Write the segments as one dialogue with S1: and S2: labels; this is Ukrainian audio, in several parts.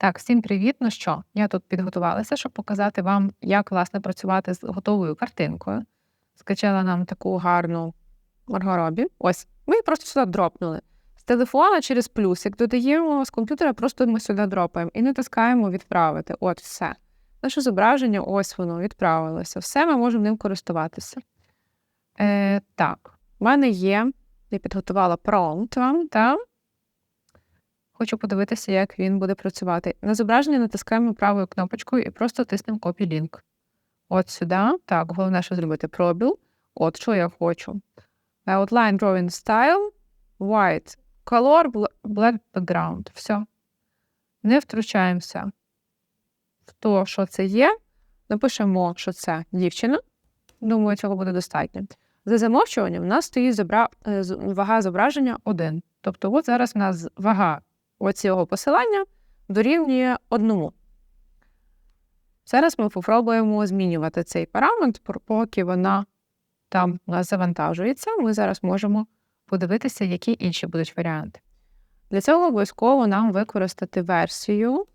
S1: Так, всім привіт. Ну що, я тут підготувалася, щоб показати вам, як власне працювати з готовою картинкою. Скачала нам таку гарну Маргаробі. Ось, ми її просто сюди дропнули. З телефона через плюсик додаємо з комп'ютера, просто ми сюди дропаємо і натискаємо відправити. От, все. Наше зображення, ось воно, відправилося. Все, ми можемо ним користуватися. Е, Так, в мене є. Я підготувала промпт вам, та Хочу подивитися, як він буде працювати. На зображення натискаємо правою кнопочкою і просто тиснемо Copy Link. От сюди. Так, головне, що зробити пробіл. От що я хочу. Outline Drawing Style, White, Color, Black Background. Все. Не втручаємося в то, що це є. Напишемо, що це дівчина. Думаю, цього буде достатньо. За замовчуванням, у нас стоїть зобра... Е, вага зображення 1. Тобто, от зараз у нас вага оцього посилання дорівнює одному. Зараз ми спробуємо змінювати цей параметр, поки вона там у нас завантажується, ми зараз можемо подивитися, які інші будуть варіанти. Для цього обов'язково нам використати версію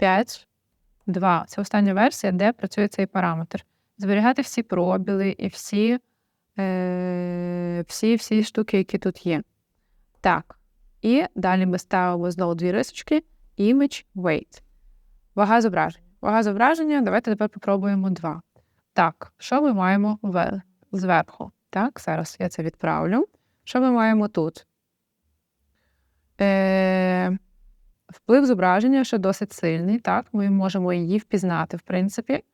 S1: 5.2. Це остання версія, де працює цей параметр. Зберігати всі пробіли і всі, е, всі, всі штуки, які тут є. Так. І далі ми ставимо знову дві рисочки Image Weight. Вага зображення. Вага зображення, давайте тепер попробуємо два. Так, що ми маємо зверху? Так, зараз я це відправлю. Що ми маємо тут? Е, Вплив зображення, що досить сильний, так, ми можемо її впізнати, в принципі.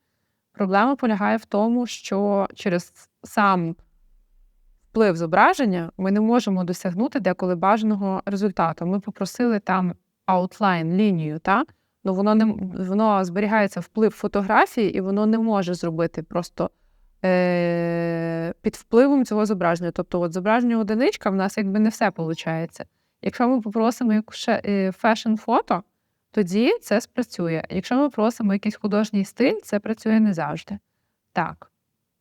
S1: Проблема полягає в тому, що через сам вплив зображення, ми не можемо досягнути деколи бажаного результату. Ми попросили там аутлайн, лінію, та? ну воно не воно зберігається вплив фотографії, і воно не може зробити просто е, під впливом цього зображення. Тобто, от зображення одиничка в нас якби не все виходить. Якщо ми попросимо фешн-фото, тоді це спрацює. Якщо ми просимо якийсь художній стиль, це працює не завжди. Так.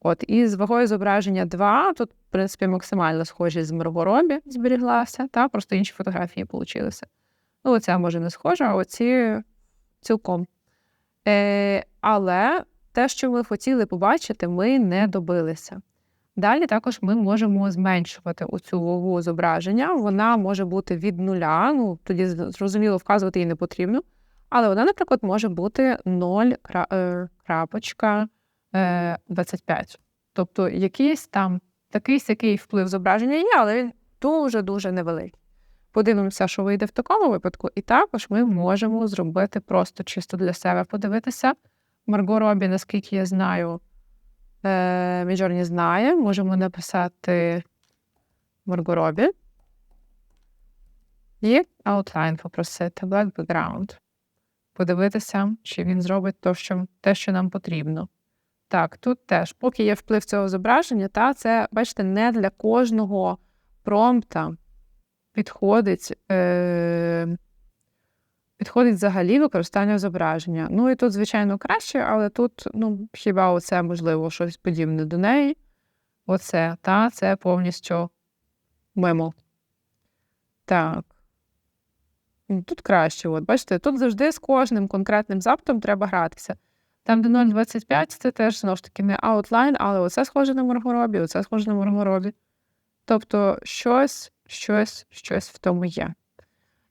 S1: От, І з вагою зображення 2, тут, в принципі, максимально схожі з Маргоробі зберіглася, та просто інші фотографії получилися. Ну, оця може не схожа, а оці цілком. Е, Але те, що ми хотіли побачити, ми не добилися. Далі також ми можемо зменшувати оцю вагу зображення. Вона може бути від нуля, ну тоді зрозуміло, вказувати її не потрібно. Але вона, наприклад, може бути 0 е, крапочка. 25. Е, тобто якийсь там такий сякий вплив зображення є, але він дуже-дуже невеликий. Подивимося, що вийде в такому випадку, і також ми можемо зробити просто чисто для себе подивитися. Марго Робі, наскільки я знаю, е, Міжорні знає, можемо написати Марго Робі. І outline попросити black background. Подивитися, чи він зробить то, що, те, що нам потрібно. Так, тут теж, поки є вплив цього зображення, та це, бачите, не для кожного промпта підходить е, підходить взагалі використання зображення. Ну і тут, звичайно, краще, але тут, ну, хіба оце можливо щось подібне до неї. Оце, та, це повністю мимо. Так. Тут краще, от, бачите, тут завжди з кожним конкретним запитом треба гратися. Там, де 0,25, це теж знову ж таки не аутлайн, але оце схоже на Маргоробі, оце схоже на Маргоробі. Тобто щось, щось, щось в тому є.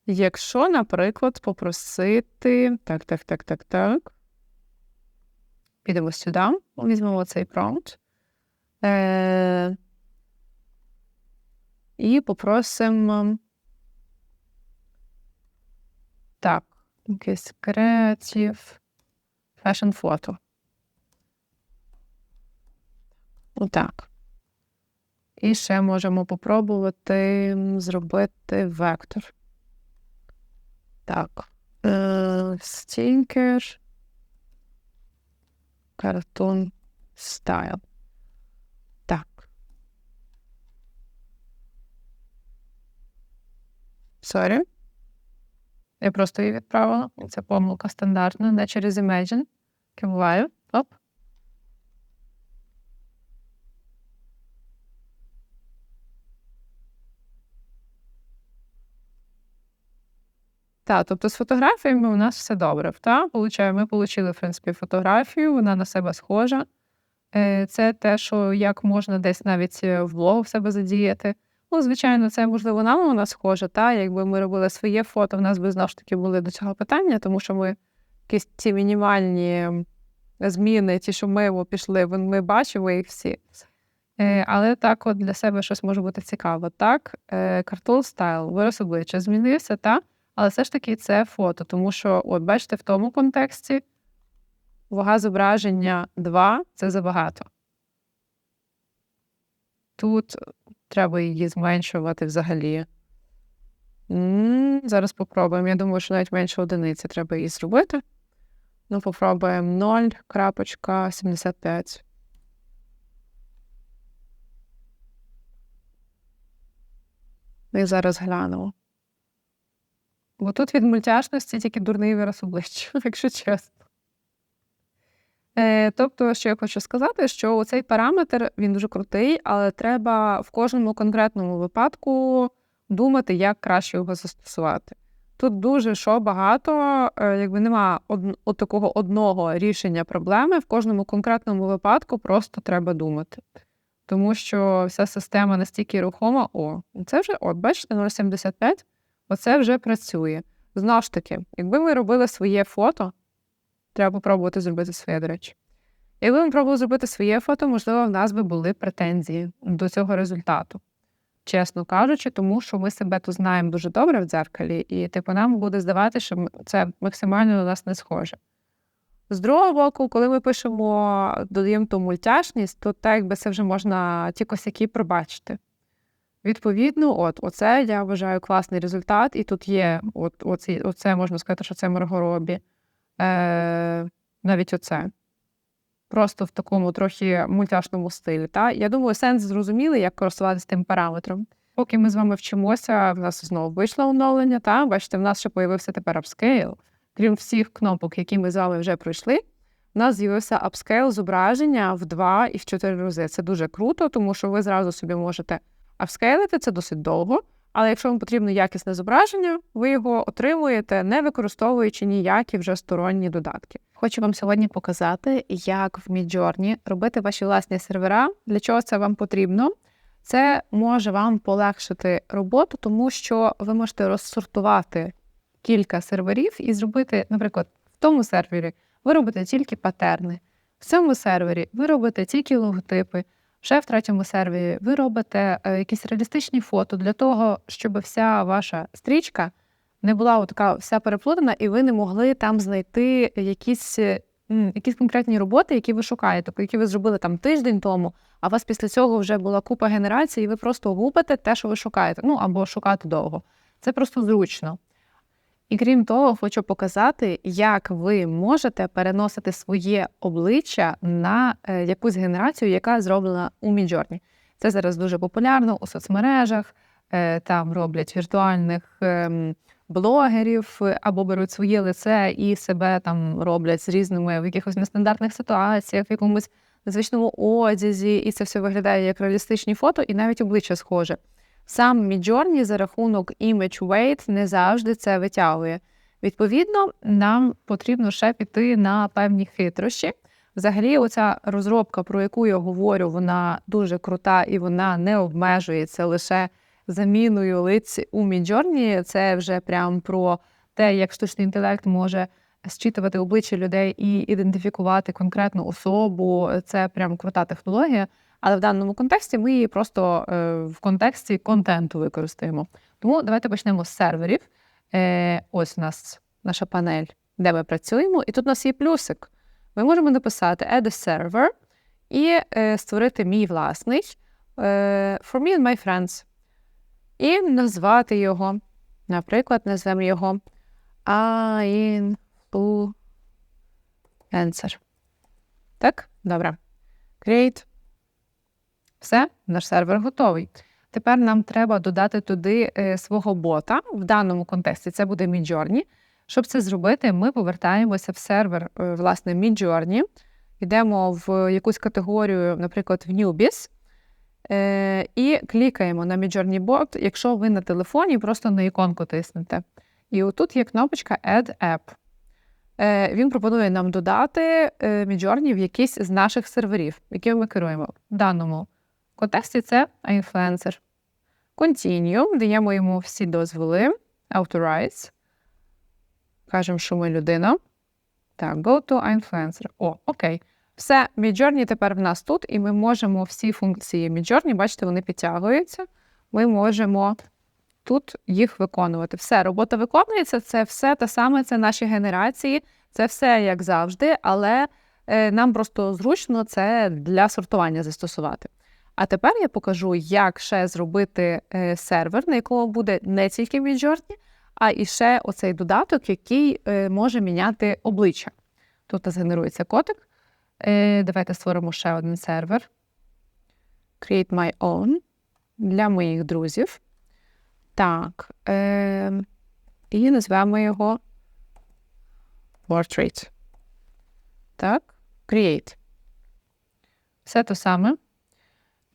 S1: Якщо, наприклад, попросити. Так, так, так, так, так. Підемо сюди, візьмемо цей промпт. Е- І попросимо. Так, якийсь креатив. Fashion фото. Отак. І ще можемо попробувати зробити вектор. Так. Стінкер. Картон стайл. Так. Sorry. Я просто її відправила. Це помилка стандартна, не через Imagine. Киваю. Оп. Так, тобто з фотографіями у нас все добре. Та? Получаю, ми отримали, в принципі, фотографію, вона на себе схожа. Е, Це те, що як можна десь навіть е, в блогу в себе задіяти. Ну, звичайно, це можливо нам вона схожа. Та? Якби ми робили своє фото, в нас би знову ж таки були до цього питання, тому що ми якісь ці мінімальні зміни, ті, що ми пішли, ми бачимо їх всі. Е, Але так, от для себе щось може бути цікаво. Так, картул стайл, вираз обличчя змінився, та? але все ж таки це фото, тому що, от бачите, в тому контексті вага зображення 2 це забагато. Тут треба її зменшувати взагалі. Зараз попробуємо. Я думаю, що навіть менше одиниці треба її зробити. Ну, попробуємо 0.75. І зараз глянемо. Бо тут від мультяшності тільки дурний вираз обличчя, якщо чесно. Е, Тобто, що я хочу сказати, що цей параметр він дуже крутий, але треба в кожному конкретному випадку думати, як краще його застосувати. Тут дуже що багато, е, якби нема од, такого одного рішення проблеми, в кожному конкретному випадку просто треба думати. Тому що вся система настільки рухома, о, це вже, от, бачите, 0,75, оце вже працює. Знову ж таки, якби ми робили своє фото, треба попробувати зробити своє, до речі. Якби ми пробували зробити своє фото, можливо, в нас би були претензії до цього результату. Чесно кажучи, тому що ми себе тут знаємо дуже добре в дзеркалі, і типу нам буде здавати, що це максимально на нас не схоже. З другого боку, коли ми пишемо, додаємо ту мультяшність, то так якби це вже можна ті косяки пробачити. Відповідно, от, оце я вважаю класний результат, і тут є от, оці, оце можна сказати, що це Маргоробі. Е, Навіть оце. Просто в такому трохи мультяшному стилі. Та? Я думаю, сенс зрозумілий, як користуватися тим параметром. Поки ми з вами вчимося, в нас знову вийшло оновлення. Та? Бачите, в нас ще появився тепер апскейл. Крім всіх кнопок, які ми з вами вже пройшли, у нас з'явився апскейл зображення в 2 і в 4 рази. Це дуже круто, тому що ви зразу собі можете апскейлити, це досить довго. Але якщо вам потрібно якісне зображення, ви його отримуєте, не використовуючи ніякі вже сторонні додатки. Хочу вам сьогодні показати, як в Midjourney робити ваші власні сервера. Для чого це вам потрібно? Це може вам полегшити роботу, тому що ви можете розсортувати кілька серверів і зробити, наприклад, в тому сервері ви робите тільки патерни, в цьому сервері ви робите тільки логотипи. Ще в третьому сервері ви робите е, якісь реалістичні фото для того, щоб вся ваша стрічка не була така вся переплутана, і ви не могли там знайти якісь якісь конкретні роботи, які ви шукаєте, які ви зробили там тиждень тому, а у вас після цього вже була купа генерацій, і ви просто губите те, що ви шукаєте. Ну або шукати довго. Це просто зручно. І крім того, хочу показати, як ви можете переносити своє обличчя на е, якусь генерацію, яка зроблена у Midjourney. Це зараз дуже популярно у соцмережах, е, там роблять віртуальних ем, блогерів або беруть своє лице і себе там роблять з різними в якихось нестандартних ситуаціях, в якомусь незвичному одязі, і це все виглядає як реалістичні фото, і навіть обличчя схоже. Сам Midjourney за рахунок image weight не завжди це витягує. Відповідно, нам потрібно ще піти на певні хитрощі. Взагалі, оця розробка, про яку я говорю, вона дуже крута і вона не обмежується лише заміною лиць у Midjourney. Це вже прям про те, як штучний інтелект може зчитувати обличчя людей і ідентифікувати конкретну особу. Це прям крута технологія. Але в даному контексті ми її просто е, в контексті контенту використаємо. Тому давайте почнемо з серверів. Е, Ось у нас наша панель, де ми працюємо, і тут у нас є плюсик. Ми можемо написати Add a server і е, створити мій власний For me and my friends. І назвати його. Наприклад, назвемо його Influencer. Так, добре. Create. Все, наш сервер готовий. Тепер нам треба додати туди е, свого бота. В даному контексті це буде Midjourney. Щоб це зробити, ми повертаємося в сервер, е, власне, Midjourney, йдемо в якусь категорію, наприклад, в Newbies, е, і клікаємо на Midjourney Bot, якщо ви на телефоні, просто на іконку тиснете. І отут є кнопочка Add App. Він пропонує нам додати Midjourney в якийсь з наших серверів, якими ми керуємо. В даному контексті це iInfluencer. Continue, даємо йому всі дозволи. Authorize. Кажемо, що ми людина. Так, go to iInfluencer. О, окей. Все, Midjourney тепер в нас тут, і ми можемо всі функції Midjourney, бачите, вони підтягуються. Ми можемо тут їх виконувати. Все, робота виконується, це все те саме, це наші генерації, це все як завжди, але е, нам просто зручно це для сортування застосувати. А тепер я покажу, як ще зробити е, сервер, на якому буде не тільки Midjourney, а і ще оцей додаток, який е, може міняти обличчя. Тут у нас генерується котик. Е, давайте створимо ще один сервер. Create my own для моїх друзів. Так. І назвемо його Portrait. Так. Create. Все те саме.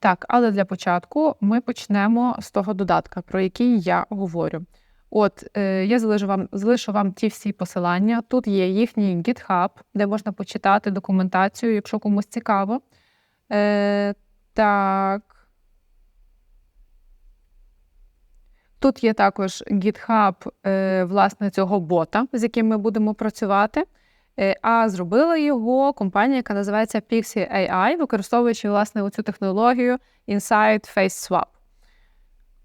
S1: Так, але для початку ми почнемо з того додатка, про який я говорю. От, е, я залишу вам, залишу вам ті всі посилання. Тут є їхній GitHub, де можна почитати документацію, якщо комусь цікаво. Е, так. Тут є також GitHub е, власне цього бота, з яким ми будемо працювати. Е, а зробила його компанія, яка називається Pixie AI, використовуючи власне оцю технологію Inside Face Swap.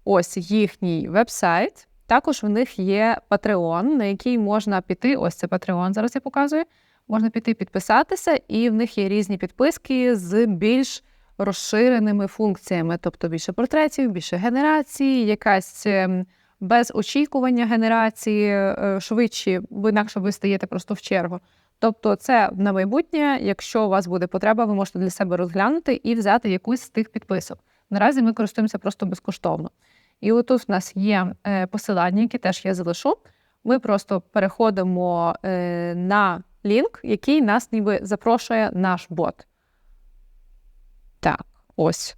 S1: Ось їхній веб-сайт. Також в них є Patreon, на який можна піти. Ось це Patreon, зараз я показую. Можна піти підписатися, і в них є різні підписки з більш розширеними функціями, тобто більше портретів, більше генерацій, якась ем, без очікування генерації, е, швидші, бо інакше ви стаєте просто в чергу. Тобто, це на майбутнє, якщо у вас буде потреба, ви можете для себе розглянути і взяти якусь з тих підписок. Наразі ми користуємося просто безкоштовно. І отут в нас є е, посилання, які теж я залишу. Ми просто переходимо е, на лінк, який нас ніби запрошує наш бот. Так, ось.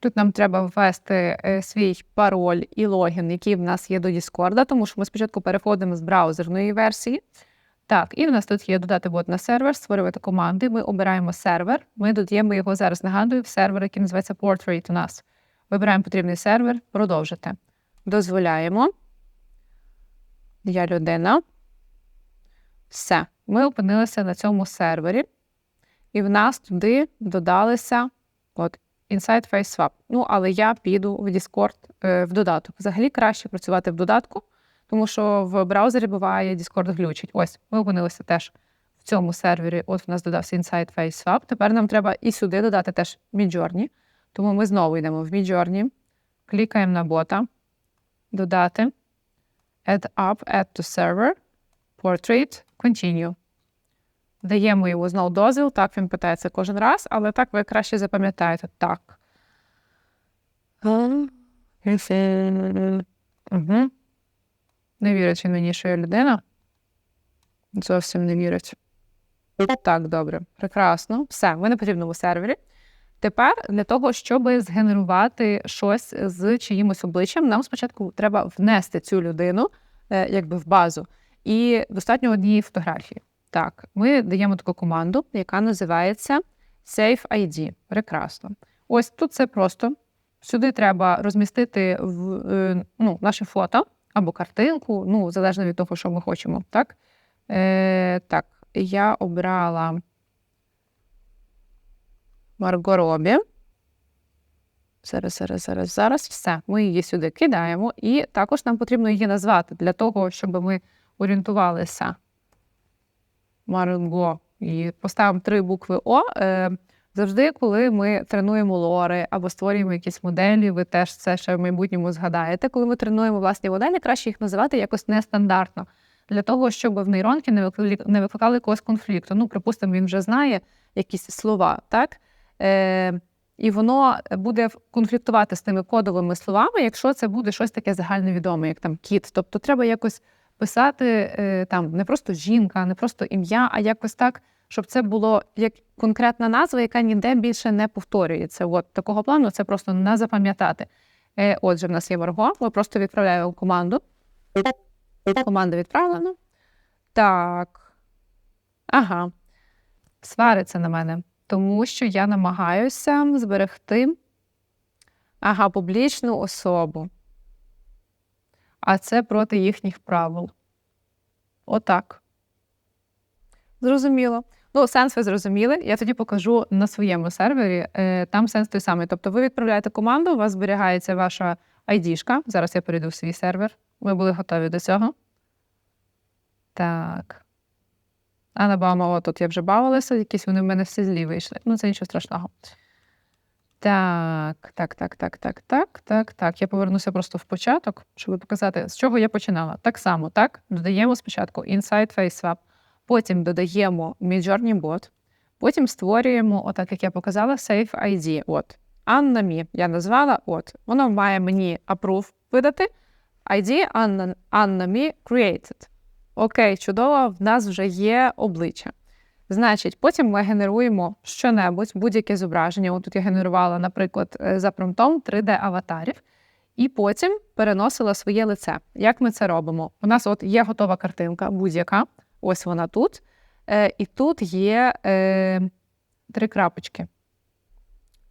S1: Тут нам треба ввести е, свій пароль і логін, який в нас є до Discord, тому що ми спочатку переходимо з браузерної версії. Так, і в нас тут є додати бот на сервер, створювати команди. Ми обираємо сервер. Ми додаємо його зараз, нагадую, в сервер, який називається Portrait у нас. Вибираємо потрібний сервер, продовжити. Дозволяємо. Я людина. Все. Ми опинилися на цьому сервері, і в нас туди додалися от, Inside Face Swap. Ну, але я піду в Discord е, в додаток. Взагалі краще працювати в додатку, тому що в браузері буває Discord глючить. Ось, ми опинилися теж в цьому сервері. От в нас додався Inside Face Swap. Тепер нам треба і сюди додати теж Midjourney. Тому ми знову йдемо в Midjourney, клікаємо на бота, додати, Add up, Add to Server, Portrait, Continue. Даємо йому знову дозвіл. Так, він питається кожен раз, але так ви краще запам'ятаєте. Так. Угу. Не вірить він мені, що я людина. Зовсім не вірить. Так, добре. Прекрасно. Все, ми на потрібному сервері. Тепер для того, щоб згенерувати щось з чиїмось обличчям, нам спочатку треба внести цю людину е, якби в базу, і достатньо однієї фотографії. Так, ми даємо таку команду, яка називається Save ID. Прекрасно. Ось тут це просто. Сюди треба розмістити в, е, ну, наше фото або картинку, ну, залежно від того, що ми хочемо. Так, Е, так я обрала. Марго Робі. Зараз, зараз, зараз, зараз. Все. Ми її сюди кидаємо, і також нам потрібно її назвати для того, щоб ми орієнтувалися. Марго. І поставимо три букви О. Завжди, коли ми тренуємо лори або створюємо якісь моделі, ви теж це ще в майбутньому згадаєте. Коли ми тренуємо власні моделі, краще їх називати якось нестандартно, для того, щоб в нейронки не викликали якогось конфлікту. Ну, припустимо, він вже знає якісь слова, так? Е, І воно буде конфліктувати з тими кодовими словами, якщо це буде щось таке загальновідоме, як там кіт. Тобто треба якось писати е, там не просто жінка, не просто ім'я, а якось так, щоб це було як конкретна назва, яка ніде більше не повторюється. От такого плану це просто не запам'ятати. Е, Отже, в нас є Марго, ми просто відправляємо команду. Команда відправлена. Так. Ага. Свариться на мене, тому що я намагаюся зберегти ага, публічну особу. А це проти їхніх правил. Отак. Зрозуміло. Ну, сенс ви зрозуміли. Я тоді покажу на своєму сервері. Е, Там сенс той самий. Тобто, ви відправляєте команду, у вас зберігається ваша ID-шка. Зараз я перейду в свій сервер. Ми були готові до цього. Так. А на Баумова тут я вже бавилася, якісь вони в мене всі злі вийшли. Ну, це нічого страшного. Так, так, так, так, так, так, так, так. Я повернуся просто в початок, щоб показати, з чого я починала. Так само, так? Додаємо спочатку Inside FaceSwap, потім додаємо Midjourney Bot, потім створюємо, отак як я показала, Safe ID. От. Анна Мі я назвала, от. Воно має мені approve видати. ID Anna, Anna Me Created. Окей, чудово, в нас вже є обличчя. Значить, потім ми генеруємо що-небудь, будь-яке зображення. От тут я генерувала, наприклад, е, за промптом 3D-аватарів, і потім переносила своє лице. Як ми це робимо? У нас от є готова картинка, будь-яка. Ось вона тут. Е, І тут є е, три крапочки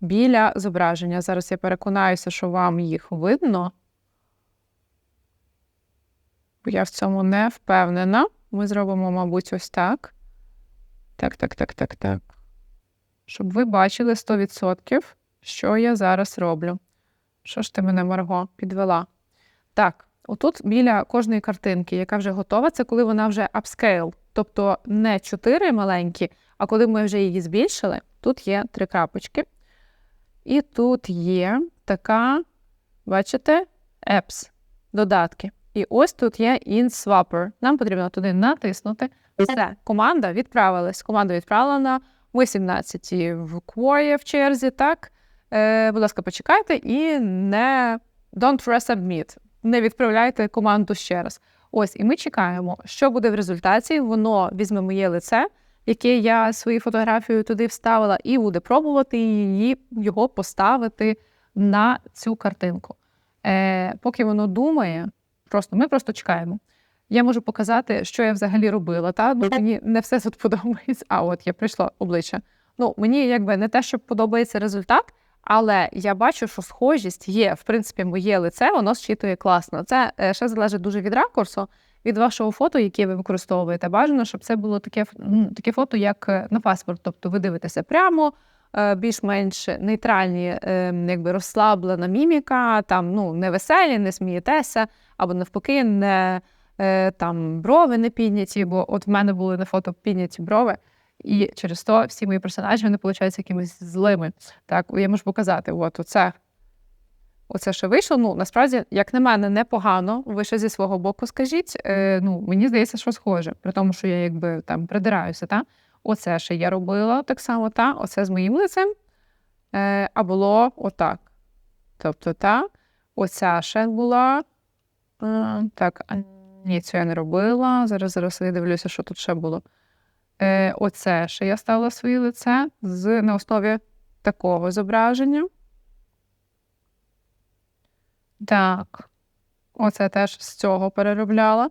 S1: біля зображення. Зараз я переконаюся, що вам їх видно. Бо я в цьому не впевнена. Ми зробимо, мабуть, ось так. Так, так, так, так, так. Щоб ви бачили 100%, що я зараз роблю. Що ж ти мене, Марго, підвела? Так, отут біля кожної картинки, яка вже готова, це коли вона вже upscale. Тобто не 4 маленькі, а коли ми вже її збільшили, тут є три крапочки. І тут є така, бачите, apps, додатки. І ось тут є InSwapper. Нам потрібно туди натиснути. Все, команда відправилась. Команда відправлена. Ми 17 в кворі в черзі, так? Е, Будь ласка, почекайте і не don't resubmit. Не відправляйте команду ще раз. Ось, і ми чекаємо, що буде в результаті. Воно візьме моє лице, яке я свою фотографію туди вставила, і буде пробувати її його поставити на цю картинку. Е, Поки воно думає, просто ми просто чекаємо. Я можу показати, що я взагалі робила. Та? Ну, Мені не все тут подобається. А от я прийшла обличчя. Ну, мені якби не те, що подобається результат, але я бачу, що схожість є. В принципі, моє лице, воно зчитує класно. Це е, ще залежить дуже від ракурсу, від вашого фото, яке ви використовуєте. Бажано, щоб це було таке ну, таке фото, як е, на паспорт. Тобто ви дивитеся прямо, е, більш-менш нейтральні, якби розслаблена міміка, там ну не веселі, не смієтеся, або навпаки, не. Там брови не підняті, бо от в мене були на фото підняті брови, і через то всі мої персонажі вони получаються якимись злими. Так, я можу показати, от оце. Оце що вийшло. Ну, насправді, як на мене, непогано. Ви ще зі свого боку скажіть. Е, ну, Мені здається, що схоже, при тому, що я якби там придираюся. Та? Оце ще я робила так само, та? оце з моїм лицем. Е, А було отак. Тобто, та, оця ще була. Е, так, ні, це я не робила. Зараз зараз я дивлюся, що тут ще було. Е, Оце ще я ставила своє лице з, на основі такого зображення. Так, оце теж з цього переробляла.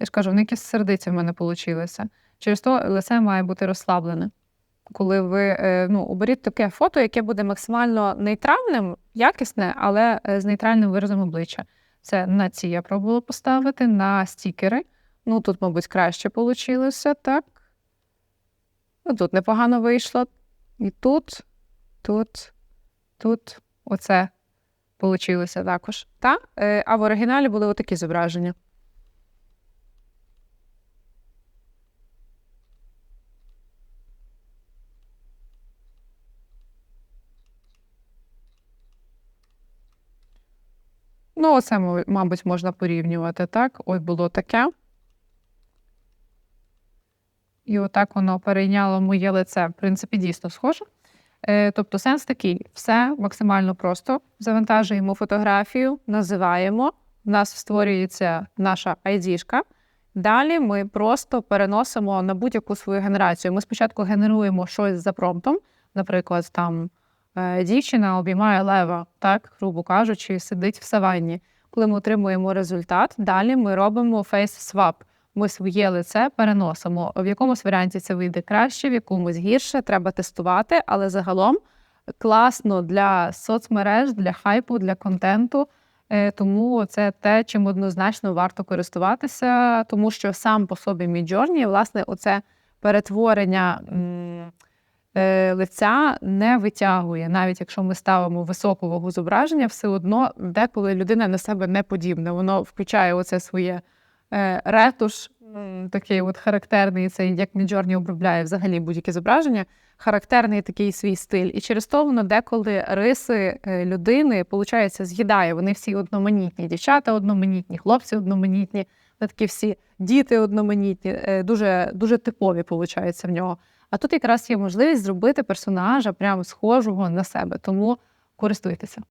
S1: Я ж кажу, вони якісь сердиці в мене вийшли. Через то лице має бути розслаблене коли ви е, ну, оберіть таке фото, яке буде максимально нейтральним, якісне, але е, з нейтральним виразом обличчя. Це на ці я пробувала поставити, на стікери. Ну, тут, мабуть, краще вийшло, так. Ну, Тут непогано вийшло. І тут, тут, тут оце вийшло також. Та? Е, а в оригіналі були отакі зображення. Ну, оце, мабуть, можна порівнювати, так? Ось було таке. І отак воно перейняло моє лице. В принципі, дійсно схоже. Е, тобто, сенс такий: все максимально просто. Завантажуємо фотографію, називаємо. У нас створюється наша ID-шка. Далі ми просто переносимо на будь-яку свою генерацію. Ми спочатку генеруємо щось за промптом, наприклад, там е, дівчина обіймає лева, так, грубо кажучи, сидить в саванні. Коли ми отримуємо результат, далі ми робимо face swap. Ми своє лице переносимо. В якомусь варіанті це вийде краще, в якомусь гірше, треба тестувати, але загалом класно для соцмереж, для хайпу, для контенту. Е, Тому це те, чим однозначно варто користуватися, тому що сам по собі Midjourney, власне, оце перетворення е, лиця не витягує. Навіть якщо ми ставимо високу вагу зображення, все одно деколи людина на себе не подібна. Воно включає оце своє ретуш, такий от характерний, цей як Midjourney обробляє взагалі будь-яке зображення, характерний такий свій стиль. І через то воно деколи риси е, людини, виходить, з'їдає. Вони всі одноманітні. Дівчата одноманітні, хлопці одноманітні, такі всі діти одноманітні, е, дуже, дуже типові, виходить, в нього. А тут якраз є можливість зробити персонажа прямо схожого на себе. Тому користуйтеся.